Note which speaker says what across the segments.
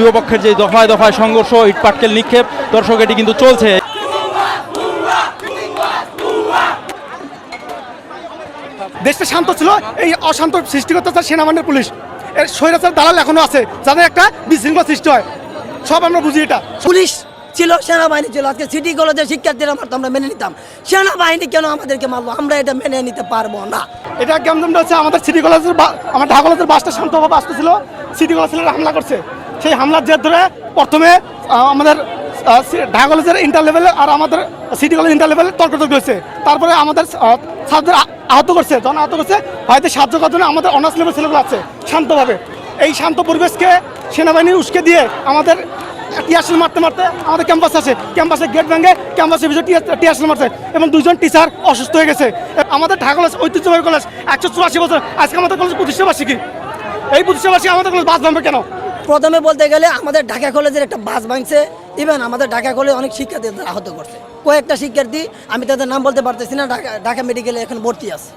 Speaker 1: দুই পক্ষের যে দফায় দফায় সংঘর্ষ ইট পাটকেল নিক্ষেপ। দর্শক এটি কিন্তু চলছে।
Speaker 2: দেশটা শান্ত ছিল এই অশান্ত সৃষ্টি করতে চায় সেনাবাহিনীর পুলিশ। এর স্বৈরাচার দালাল এখনও আছে যাদের একটা বিশৃঙ্খলা সৃষ্টি হয়। সব আমরা বুঝি এটা।
Speaker 3: পুলিশ ছিল সেনাবাহিনী ছিল। আজকে সিটি কলেজের শিক্ষার্থীরা মারতো আমরা মেনে নিতাম। সেনাবাহিনী কেন আমাদেরকে মারলো? আমরা এটা মেনে নিতে পারব না।
Speaker 2: এটা কেমন হচ্ছে আমাদের সিটি কলেজের বা- আমার ঢাকা কলেজের বাসটা শান্তভাবে আসতেছিল। সিটি কলেজ ছেলেরা হামলা করছে। সেই হামলার জের ধরে প্রথমে আমাদের ঢাকা কলেজের ইন্টার লেভেলে আর আমাদের সিটি কলেজ ইন্টার লেভেলে তর্কতর্ক হয়েছে। তারপরে আমাদের ছাত্রদের আহত করছে, জন আহত করছে, হয়তো সাহায্য করার জন্য আমাদের অনার্স লেভেল ছেলেগুলো আছে, শান্তভাবে। এই শান্ত পরিবেশকে সেনাবাহিনী উস্কে দিয়ে আমাদের টিয়ারশেল মারতে মারতে আমাদের ক্যাম্পাস আছে ক্যাম্পাসে গেট ভেঙে ক্যাম্পাসের ভিতরে টিয়ারশেল মারছে এবং দুজন টিচার অসুস্থ হয়ে গেছে। আমাদের ঢাকা কলেজ ঐতিহ্যবাহী কলেজ একশো চুরাশি বছর, আজকে আমাদের কলেজ প্রতিষ্ঠা বার্ষিকী এই প্রতিষ্ঠা বার্ষিকী আমাদের কলেজ বাস ভাঙবে কেন?
Speaker 3: প্রথমে বলতে গেলে আমাদের ঢাকা কলেজের একটা বাস ভাঙছে। ইভেন আমাদের ঢাকা কলেজ অনেক শিক্ষার্থীদের আহত করছে। কয়েকটা শিক্ষার্থী, আমি তাদের নাম বলতে পারতেছি না, ঢাকা ঢাকা মেডিকেলে এখন ভর্তি আছে।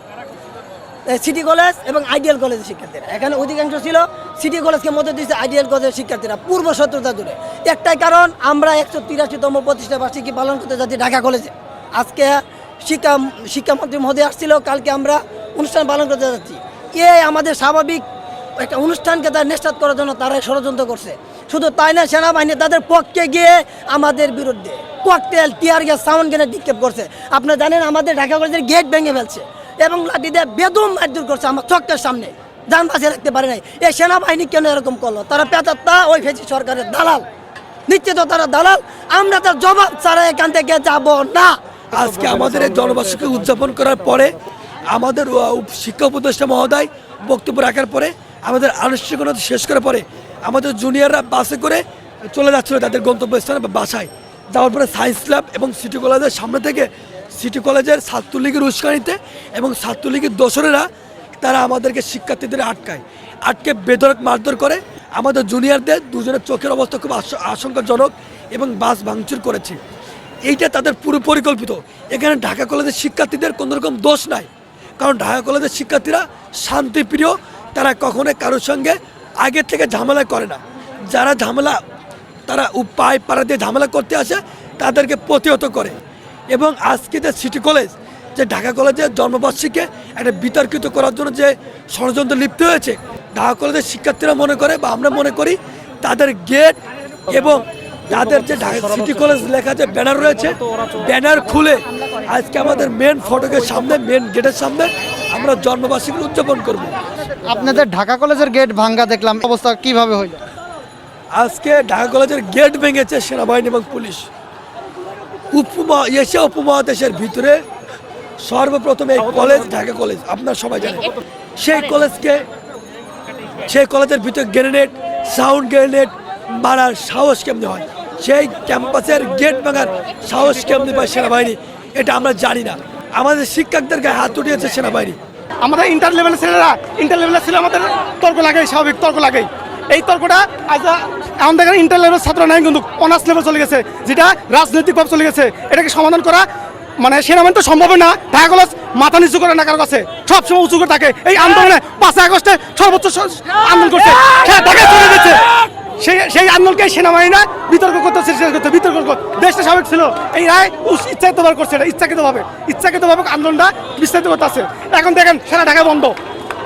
Speaker 3: সিটি কলেজ এবং আইডিয়াল কলেজের শিক্ষার্থীরা। এখানে অধিকাংশ ছিল সিটি কলেজকে মধ্যে দিয়েছে আইডিয়াল কলেজের শিক্ষার্থীরা, পূর্ব শত্রুতা জুড়ে একটাই কারণ, আমরা একশো তিরাশিতম প্রতিষ্ঠা বার্ষিকী পালন করতে যাচ্ছি ঢাকা কলেজে। আজকে শিক্ষা শিক্ষামন্ত্রী মহোদয় আসছিল, কালকে আমরা অনুষ্ঠান পালন করতে যাচ্ছি। এ আমাদের স্বাভাবিক একটা অনুষ্ঠানকে তার নিষ্ঠাত করার জন্য তারা ষড়যন্ত্র করছে। শুধু তাই না, সেনাবাহিনী তাদের পক্ষে গিয়ে আমাদের বিরুদ্ধে cocktail tear gas sound grenade নিক্ষেপ করছে। আপনারা জানেন আমাদের ঢাকা কলেজের গেট ভেঙে ফেলছে এবং লাঠি দিয়ে বেদম মারধর করছে আমার চক্কের সামনে। যান বাঁচিয়ে রাখতে পারে নাই। এই সেনাবাহিনী কেন এরকম করল? তারা পেতাত্তা ওই ফেসি সরকারের দালাল। নিশ্চিত তারা দালাল। আমরা তার জবাব ছাড়া এখান থেকে যাব না।
Speaker 4: আজকে আমাদের এই জনবার্ষিকী উদযাপন করার পরে আমাদের শিক্ষা উপদেষ্টা মহোদয় বক্তব্য রাখার পরে আমাদের আনুষ্ঠানিকতা শেষ করার পরে আমাদের জুনিয়ররা বাসে করে চলে যাচ্ছিল তাদের গন্তব্যস্থানে বা বাসায়। যাওয়ার পরে সায়েন্স ল্যাব এবং সিটি কলেজের সামনে থেকে সিটি কলেজের ছাত্রলীগের উস্কানিতে এবং ছাত্রলীগের দোসরেরা তারা আমাদেরকে শিক্ষার্থীদের আটকায়। আটকে বেদরক মারধর করে আমাদের জুনিয়রদের দুজনের চোখের অবস্থা খুব আশ- আশঙ্কাজনক এবং বাস ভাঙচুর করেছে। এইটা তাদের পুরো পরিকল্পিত। এখানে ঢাকা কলেজের শিক্ষার্থীদের কোনো রকম দোষ নাই। কারণ ঢাকা কলেজের শিক্ষার্থীরা শান্তিপ্রিয় তারা কখনো কারোর সঙ্গে আগে থেকে ঝামেলা করে না। যারা ঝামেলা, তারা উপায় পাড়া দিয়ে ঝামেলা করতে আসে, তাদেরকে প্রতিহত করে। এবং আজকে যে সিটি কলেজ যে ঢাকা কলেজের জন্মবার্ষিকীকে একটা বিতর্কিত করার জন্য যে ষড়যন্ত্র লিপ্ত হয়েছে, ঢাকা কলেজের শিক্ষার্থীরা মনে করে বা আমরা মনে করি, তাদের গেট এবং তাদের যে ঢাকা সিটি কলেজ লেখা যে ব্যানার রয়েছে, ব্যানার খুলে আজকে আমাদের মেন ফটকের সামনে মেন গেটের সামনে আমরা জন্মবার্ষিকী উদযাপন করব।
Speaker 5: আপনাদের ঢাকা কলেজের গেট ভাঙ্গা দেখলাম, অবস্থা কীভাবে হইল?
Speaker 4: আজকে ঢাকা কলেজের গেট ভেঙেছে সেনাবাহিনী এবং পুলিশ। উপমা, এশিয়া উপমহাদেশের ভিতরে সর্বপ্রথম এই কলেজ ঢাকা কলেজ, আপনার সবাই জানেন। সেই কলেজকে, সেই কলেজের ভিতরে গ্রেনেড, সাউন্ড গ্রেনেড মারার সাহস কেমনি হয়? সেই ক্যাম্পাসের গেট ভাঙার সাহস কেমনি পায় সেনাবাহিনী? এটা আমরা জানি না। আমাদের শিক্ষকদের গায়ে হাত উঠিয়েছে সেনাবাহিনী।
Speaker 2: আমাদের ইন্টার লেভেলের ছেলেরা ইন্টার লেভেলের ছেলে আমাদের তর্ক লাগে স্বাভাবিক তর্ক লাগে এই তর্কটা আজ, আমাদের ইন্টার লেভেলের ছাত্র নাই কিন্তু অনার্স লেভেল চলে গেছে, যেটা রাজনৈতিকভাবে চলে গেছে, এটাকে সমাধান করা মানে সেনাবাহিনী তো সম্ভব না। ঢাকা কলেজ মাথা নিচু করে না কারও কাছে সবসময় উঁচু করে থাকে। এই আন্দোলনে পাঁচই আগস্টে সর্বোচ্চ আন্দোলন করছে। ঢাকায় চলে গেছে। সেই সেই আন্দোলনকে সেনাবাহিনীরা বিতর্ক করতে চেষ্টা করতে বিতর্ক দেশটা স্বাভাবিক ছিল। এই রায় উস- ইচ্ছাকৃতভাবে করছে এটা। ইচ্ছাকৃতভাবে। ইচ্ছাকৃতভাবে আন্দোলনটা বিস্তারিত করতে আছে এখন দেখেন, সারা ঢাকা বন্ধ।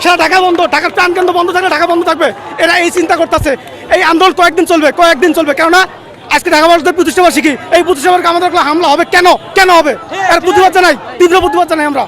Speaker 2: সারা ঢাকা বন্ধ। ঢাকার প্রাণ কেন্দ্র বন্ধ থাকলে ঢাকা বন্ধ থাকবে। এরা এই চিন্তা করতেছে। এই আন্দোলন কয়েকদিন চলবে কয়েকদিন চলবে। কেননা আজকে ঢাকা ভারতের প্রতিষ্ঠা বার্ষিকী এই প্রতিষ্ঠা বার্ষিকী আমাদের হামলা হবে কেন? কেন হবে? এর প্রতিবাদ জানাই তীব্র প্রতিবাদ জানাই আমরা।